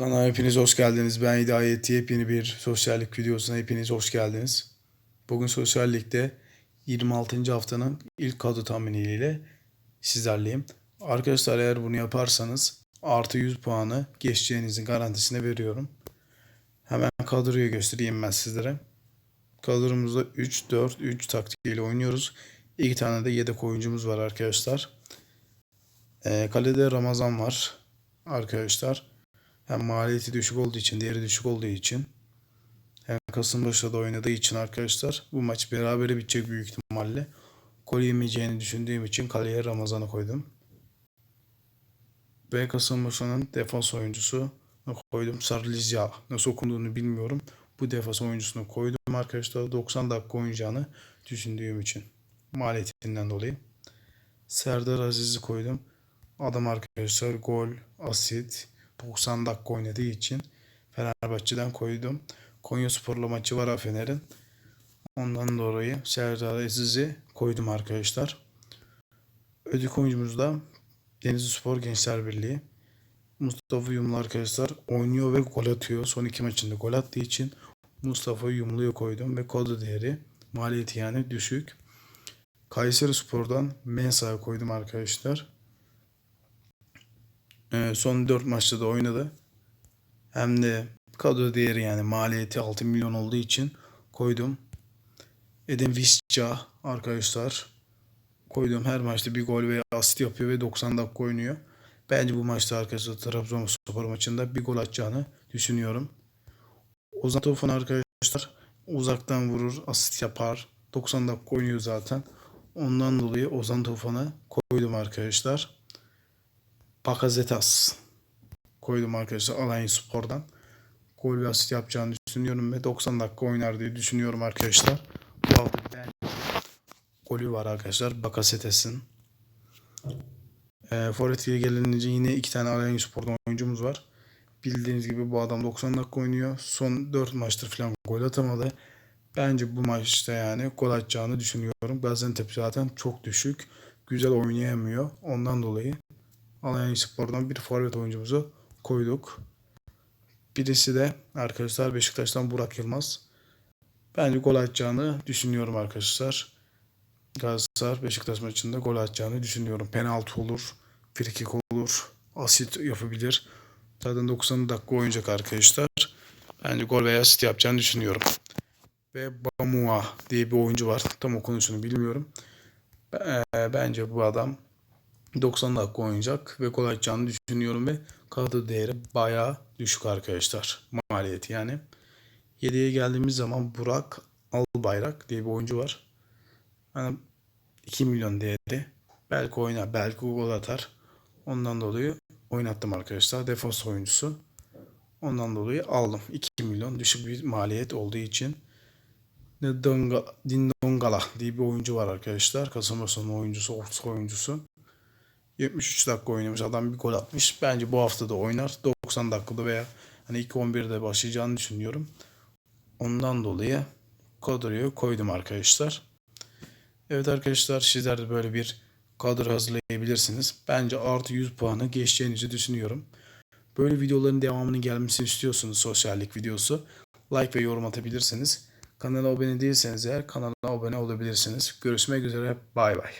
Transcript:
Kanala hepiniz hoş geldiniz. Ben Hidayet. Yepyeni bir sosyallik videosuna hepiniz hoş geldiniz. Bugün sosyallikte 26. haftanın ilk kadro tahminiyle sizlerleyim. Arkadaşlar eğer bunu yaparsanız artı 100 puanı geçeceğinizin garantisini veriyorum. Hemen kadroyu göstereyim ben sizlere. Kadromuzda 3-4-3 taktiğiyle oynuyoruz. İki tane de yedek oyuncumuz var arkadaşlar. Ee, kalede Ramazan var arkadaşlar. Hem maliyeti düşük olduğu için, değeri düşük olduğu için hem Kasımpaşa'da oynadığı için arkadaşlar bu maç berabere bitecek büyük ihtimalle. Gol yemeyeceğini düşündüğüm için kaleye Ramazan'ı koydum. Ve Kasımpaşa'nın defans oyuncusu koydum. Sarlizya nasıl okunduğunu bilmiyorum. Bu defans oyuncusunu koydum arkadaşlar. 90 dakika oynayacağını düşündüğüm için. Maliyetinden dolayı. Serdar Aziz'i koydum. Adam arkadaşlar gol, asit, 90 dakika oynadığı için Fenerbahçe'den koydum. Konya Spor'la maçı var Fener'in. Ondan dolayı Serdar Aziz'i koydum arkadaşlar. Ödük oyuncumuz da Denizli Spor Gençler Birliği. Mustafa Yumlu arkadaşlar oynuyor ve gol atıyor. Son iki maçında gol attığı için Mustafa Yumlu'yu koydum ve kodu değeri maliyeti yani düşük. Kayseri Spor'dan Mensah'ı koydum arkadaşlar. Ee, son 4 maçta da oynadı. Hem de kadro değeri yani maliyeti 6 milyon olduğu için koydum. Edin Visca arkadaşlar koydum. Her maçta bir gol veya asist yapıyor ve 90 dakika oynuyor. Bence bu maçta arkadaşlar Trabzonspor maçında bir gol atacağını düşünüyorum. Ozan Tufan arkadaşlar uzaktan vurur, asist yapar. 90 dakika oynuyor zaten. Ondan dolayı Ozan Tufan'ı koydum arkadaşlar. Bakazetas koydum arkadaşlar Alanya Spor'dan. Gol ve asist yapacağını düşünüyorum ve 90 dakika oynar diye düşünüyorum arkadaşlar. Bu hafta golü var arkadaşlar Bakasetas'ın. E, Forvet'e gelince yine iki tane Alanya Spor'dan oyuncumuz var. Bildiğiniz gibi bu adam 90 dakika oynuyor. Son 4 maçtır falan gol atamadı. Bence bu maçta yani gol atacağını düşünüyorum. Gaziantep zaten çok düşük. Güzel oynayamıyor. Ondan dolayı Alanya Spor'dan bir forvet oyuncumuzu koyduk. Birisi de arkadaşlar Beşiktaş'tan Burak Yılmaz. Bence gol atacağını düşünüyorum arkadaşlar. Galatasaray Beşiktaş maçında gol atacağını düşünüyorum. Penaltı olur, frikik olur, asit yapabilir. Zaten 90 dakika oynayacak arkadaşlar. Bence gol veya asit yapacağını düşünüyorum. Ve Bamua diye bir oyuncu var. Tam okunuşunu bilmiyorum. Bence bu adam 90 dakika oynayacak ve gol atacağını düşünüyorum ve kadro değeri bayağı düşük arkadaşlar. Maliyeti yani. 7'ye geldiğimiz zaman Burak Albayrak diye bir oyuncu var. Yani 2 milyon değeri. Belki oynar, belki gol atar. Ondan dolayı oynattım arkadaşlar. Defans oyuncusu. Ondan dolayı aldım. 2 milyon düşük bir maliyet olduğu için. Dindongala diye bir oyuncu var arkadaşlar. Kasımpaşa'nın oyuncusu, orta oyuncusu. 73 dakika oynamış. Adam bir gol atmış. Bence bu hafta da oynar. 90 dakikada veya hani ilk 11'de başlayacağını düşünüyorum. Ondan dolayı kadroyu koydum arkadaşlar. Evet arkadaşlar sizler de böyle bir kadro hazırlayabilirsiniz. Bence artı 100 puanı geçeceğinizi düşünüyorum. Böyle videoların devamının gelmesini istiyorsunuz sosyallik videosu. Like ve yorum atabilirsiniz. Kanala abone değilseniz eğer kanala abone olabilirsiniz. Görüşmek üzere. Bay bay.